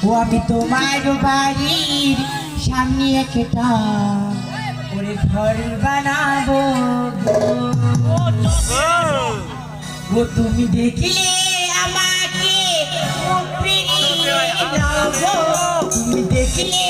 ও, আমি তোমার বাড়ির সামনে একটা ওরে ঘর বানাবো ও তুমি দেখলে আমাকে তুমি দেখলে